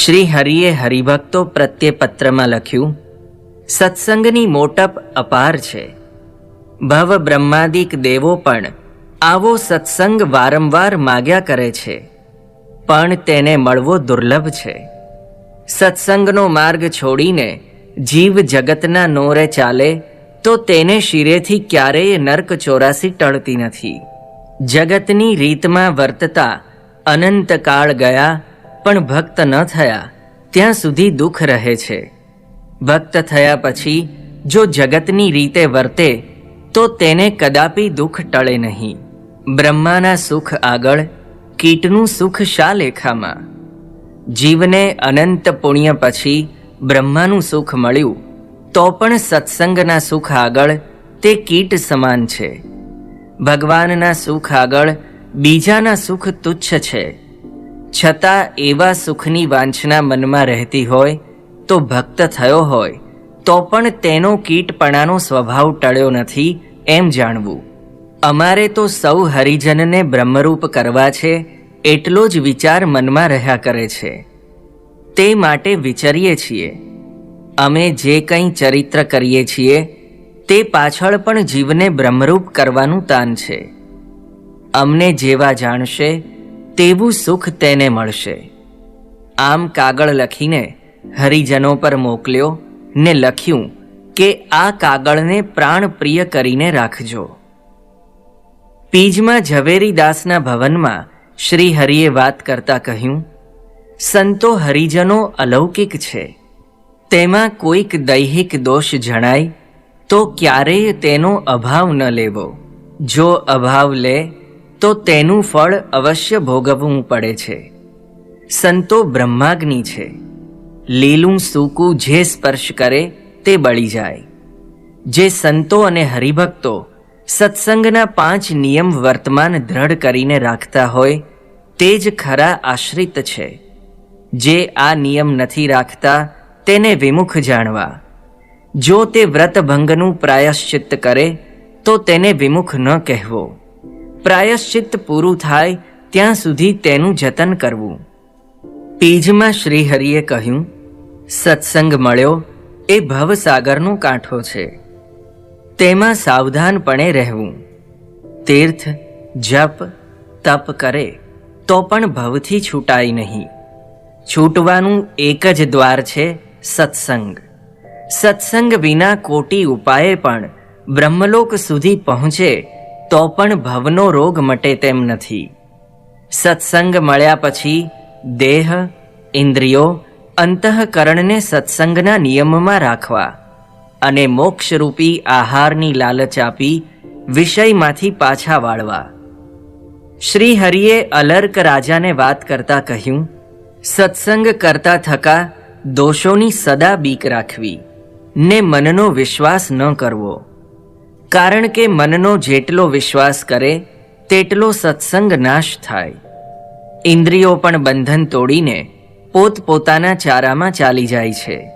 શ્રી હરિએ હરિભક્તો પ્રત્યે પત્રમાં લખ્યું, સત્સંગની મોટપ અપાર છે. ભવ બ્રહ્માદિક દેવો પણ આવો સત્સંગ વારંવાર માગ્યા કરે છે, પણ તેને મળવો દુર્લભ છે. સત્સંગનો માર્ગ છોડીને જીવ જગતના નોરે ચાલે, તો તેને શિરેથી ક્યારેય નર્ક ચોરાસી ટળતી નથી. જગતની રીતમાં વર્તતા અનંતકાળ ગયા પણ ભક્ત ન થયા, ત્યાં સુધી દુઃખ રહે છે. ભક્ત થયા પછી, જો જગતની રીતે વર્તે, તો તેને કદાપી દુઃખ ટળે નહીં. બ્રહ્માના સુખ આગળ, કીટનું સુખ શા લેખામાં? જીવને અનંત પુણ્ય પછી બ્રહ્માનું સુખ મળ્યું, તો પણ સત્સંગના સુખ આગળ તે કીટ સમાન છે. ભગવાનના સુખ આગળ બીજાના સુખ તુચ્છ છે. છતાં એવા સુખની વાંછના મનમાં રહેતી હોય, તો ભક્ત થયો હોય, તો પણ તેનો કીટપણાનો સ્વભાવ ટળ્યો નથી એમ જાણવું. અમારે તો સૌ હરિજનને બ્રહ્મરૂપ કરવા છે, એટલો જ વિચાર મનમાં રહ્યા કરે છે. તે માટે વિચારીએ છીએ. અમે જે કંઈ ચરિત્ર કરીએ છીએ, તે પાછળ પણ જીવને બ્રહ્મરૂપ કરવાનું તાન છે. અમને જેવા જાણશે તેવું સુખ તેને મળશે. આમ કાગળ લખીને હરિજનો પર મોકલ્યો ને લખ્યું કે આ કાગળને પ્રાણપ્રિય કરીને રાખજો. પીજમાં ઝવેરીદાસના ભવનમાં શ્રી હરિએ વાત કરતા કહ્યું, સંતો હરિજનો અલૌકિક છે. તેમાં કોઈક દૈહિક દોષ જણાય તો ક્યારેય તેનો અભાવ ન લેવો. જો અભાવ લે તો તેનું ફળ અવશ્ય ભોગવવું પડે છે. સંતો બ્રહ્માગ્નિ છે. લીલું સૂકું જે સ્પર્શ કરે તે બળી જાય. જે સંતો અને હરિભક્તો સત્સંગના પાંચ નિયમ વર્તમાન દ્રઢ કરીને રાખતા હોય, તે જ ખરા આશ્રિત છે. જે આ નિયમ નથી રાખતા, તેને વિમુખ જાણવા. જો તે વ્રતભંગનું પ્રાયશ્ચિત્ત કરે, તો તેને વિમુખ ન કહેવો. પ્રાયશ્ચિત્ત પૂરું થાય ત્યાં સુધી તેનું જતન કરવું. પીજમાં શ્રીહરિએ કહ્યું, સત્સંગ મળ્યો, એ ભવસાગરનો કાંઠો છે. તેમાં સાવધાનપણે રહેવું. તીર્થ, જપ, તપ કરે, તો પણ ભવથી છૂટાય નહીં. છૂટવાનું એક જ દ્વાર છે, સત્સંગ. સત્સંગ વિના કોટી ઉપાયે પણ બ્રહ્મલોક સુધી પહોંચે તો પણ ભવનો રોગ મટે તેમ નથી. સત્સંગ મળ્યા પછી દેહ, ઇન્દ્રિયો, અંતઃકરણને સત્સંગના નિયમમાં રાખવા અને મોક્ષરૂપી આહારની લાલચ આપી વિષયમાંથી પાછા વાળવા. શ્રી હરિએ અલર્ક રાજાને વાત કરતા કહ્યું, સત્સંગ કરતા થકા દોષોની સદા બીક રાખવી. ને મનનો વિશ્વાસ ન કરવો. કારણ કે મનનો જેટલો વિશ્વાસ કરે, તેટલો સત્સંગ નાશ થાય. ઇન્દ્રિયો પણ બંધન તોડીને પોતપોતાના ચારામાં ચાલી જાય છે.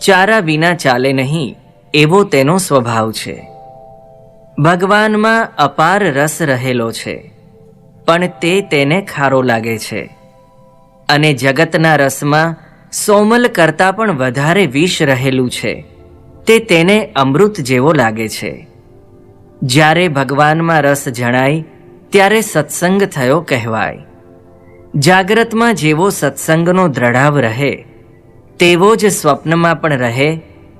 ચારા વિના ચાલે નહીં, એવો તેનો સ્વભાવ છે. ભગવાનમાં અપાર રસ રહેલો છે, પણ તે તેને ખારો લાગે છે. અને જગતના રસમાં સોમલ કરતાં પણ વધારે વિષ રહેલું છે. તે તેને અમૃત જેવો લાગે છે. જ્યારે ભગવાનમાં રસ જણાય, ત્યારે સત્સંગ થયો કહેવાય. જાગ્રતમાં જેવો સત્સંગનો દ્રઢાવ રહે, તેવો જ સ્વપ્નમાં પણ રહે,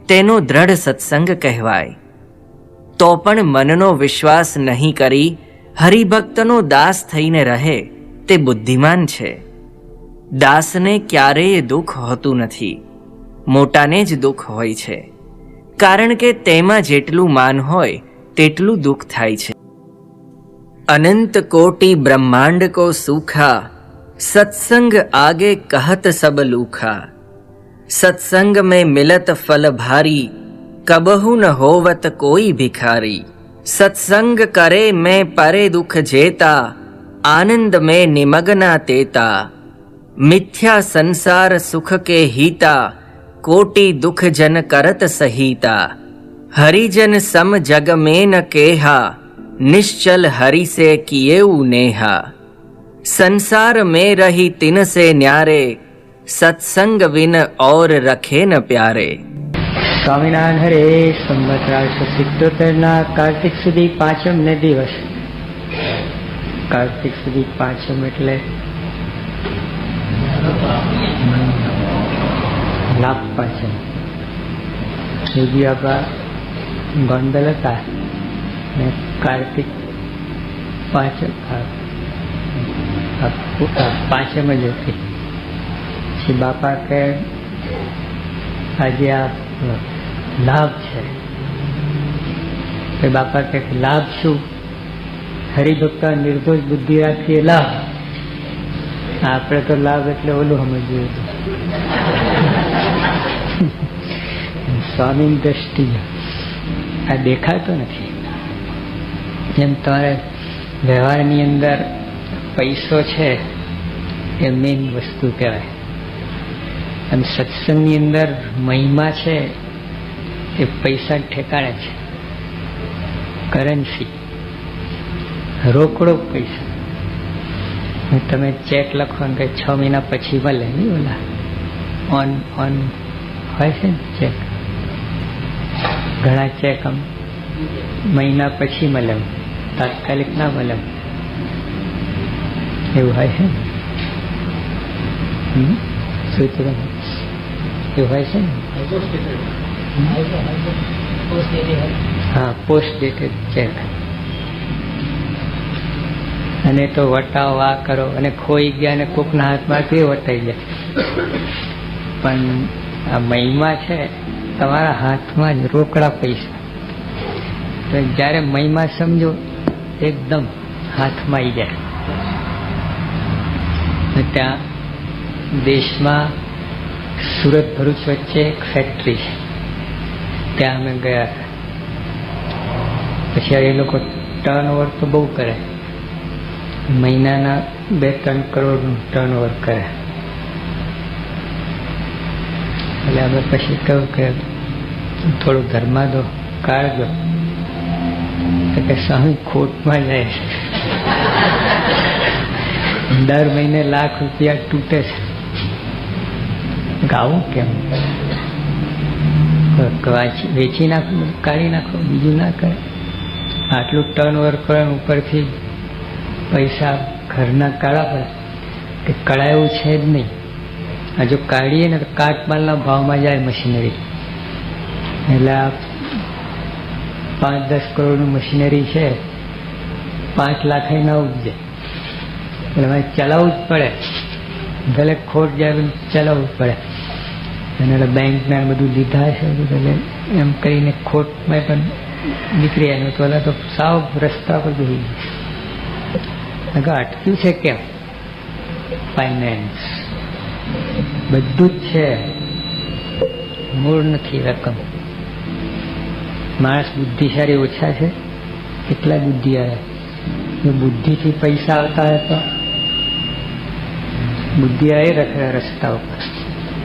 તેનો દ્રઢ સત્સંગ કહેવાય. તો પણ મનનો વિશ્વાસ નહીં કરી, હરિભક્તનો દાસ થઈને રહે, તે બુદ્ધિમાન છે. દાસને ક્યારેય દુઃખ હોતું નથી, મોટાને જ દુઃખ હોય છે. કારણ કે તેમાં જેટલું માન હોય તેટલું દુઃખ થાય છે. અનંત કોટી બ્રહ્માંડ કો સુખા, સત્સંગ આગે કહત સબ લુખા. સત્સંગ મેં મિલત ફલ ભારી, કબહુ ન હોવત કોઈ ભિખારી. સત્સંગ કરે મેં પરે દુઃખ જેતા, આનંદ મેં નિમગ્ના તેતા. મિથ્યા સંસાર સુખ કે હિતા, કોટી દુઃખ જન કરત સહિતા. हरिजन सम जग में न केहा निश्चल हरि से किए नेहा संसार में रही तिन से न्यारे સત્સંગ વિન ઓર રખે ન પ્યારે સ્વામિનારાયણ હરે સંવત ત્રણસો સિત્તોતેરના કાર્તિક સુધી પાંચમ ને દિવસ કાર્તિક સુધી પાંચમ એટલે લાભ પાંચમ બીજી આપણા ગોંડલ હતા ને કાર્તિક પાંચમ આ- આ પુ- આ પાંચમ જ હતી પછી બાપા કે આજે આ લાભ છે. એ બાપા કે લાભ શું? હરિભક્ત નિર્દોષ બુદ્ધિ રાખીએ લાભ? આપણે તો લાભ એટલે ઓલું સમજ્યું હતું સ્વામી દ્રષ્ટિ આ દેખાતો નથી. જેમ તમારે વ્યવહારની અંદર પૈસો છે, એ મેઇન વસ્તુ કહેવાય. અને સત્સંગની અંદર મહિમા છે, એ પૈસા ઠેકાણે છે. કરન્સી રોકડો પૈસા. તમે ચેક લખો ને કે છ મહિના પછી મળે, નહીં ઓલા? ઓન ઓન હોય છે ને ચેક? ઘણા ચેક આમ મહિના પછી મળે. તાત્કાલિક ના મળે. એવું હોય છે હમ? એવું હોય છે ને? હા પોસ્ટ ડેટેડ ચેક અને તો વટાવો આ કરો. અને ખોઈ ગયા અને કોકના હાથમાંથી વટાઈ જાય પણ આ મહિમા છે તમારા હાથમાં જ રોકડા પૈસા. તો જ્યારે મહિમા સમજો, એકદમ હાથમાં આવી જાય. ત્યાં દેશમાં સુરત ભરૂચ વચ્ચે એક ફેક્ટરી છે. ત્યાં અમે ગયા પછી એ લોકો ટર્ન ઓવર તો બહુ કરે. મહિનાના બે ત્રણ કરોડનું ટર્ન ઓવર કરે. એટલે અમે પછી કહ્યું કે થોડું ઘરમાં દો કાઢજો કે સ્વામી ખોટમાં જાય દર મહિને લાખ રૂપિયા તૂટે છે. ગાવું કેમ? વાંચી- નાખો, કાઢી નાખો, બીજું ના કરે આટલું ટર્ન ઓવર કરે ઉપરથી પૈસા ઘરના કાળા પડે. કે કળાયું છે જ નહીં. આ જો કાઢીએ ને તો કાટમાલના ભાવમાં જાય મશીનરી એટલે આ પાંચ દસ કરોડનું મશીનરી છે, પાંચ લાખ ના ઉપજે એટલે મારે ચલાવવું જ પડે. ભલે ખોટ જાય ચલાવવું જ પડે. અને એટલે બેંકના બધું લીધા છે, એટલે એમ કરીને ખોટમાં પણ નીકળી આવ્યું તો એટલે તો સાવ રસ્તા પર બેસી ગયા. અટક્યું છે કેમ? ફાઇનાન્સ બધું જ છે. મૂળ નથી રકમ. માણસ બુદ્ધિશાળી ઓછા છે? કેટલા બુદ્ધિ આવે? જો બુદ્ધિથી પૈસા આવતા હોય તો? બુદ્ધિ આવી રખે રસ્તા ઉપર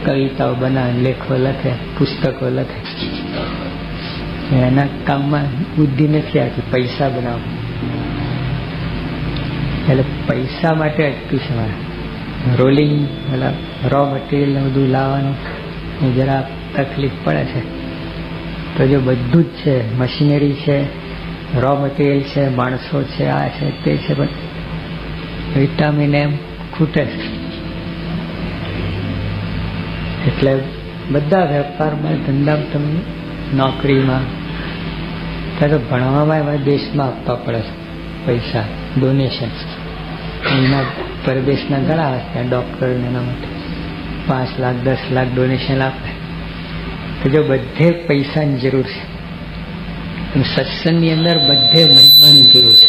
કવિતાઓ બનાવે, લેખો લખે, પુસ્તકો લખે. એના કામમાં બુદ્ધિ નથી આવતી, પૈસા બનાવ. એટલે પૈસા માટે અટક્યું છે મારે રોલિંગ, મતલબ રો મટીરિયલ બધું લાવવાનું જરા તકલીફ પડે છે. તો જો બધું જ છે, મશીનરી છે રો મટીરિયલ છે, માણસો છે, આ છે, તે છે, પણ વિટામિન એમ ખૂટે એટલે બધા વેપારમાં, ધંધામાં તમને નોકરીમાં, ત્યાં તો ભણવામાં એમાં દેશમાં આપવા પડે પૈસા ડોનેશન એના પરદેશના ઘણા ત્યાં ડૉક્ટર એના માટે પાંચ લાખ, દસ લાખ ડોનેશન આપે. તો જો બધે પૈસાની જરૂર છે. સત્સંગની અંદર બધે મહિમાની જરૂર છે.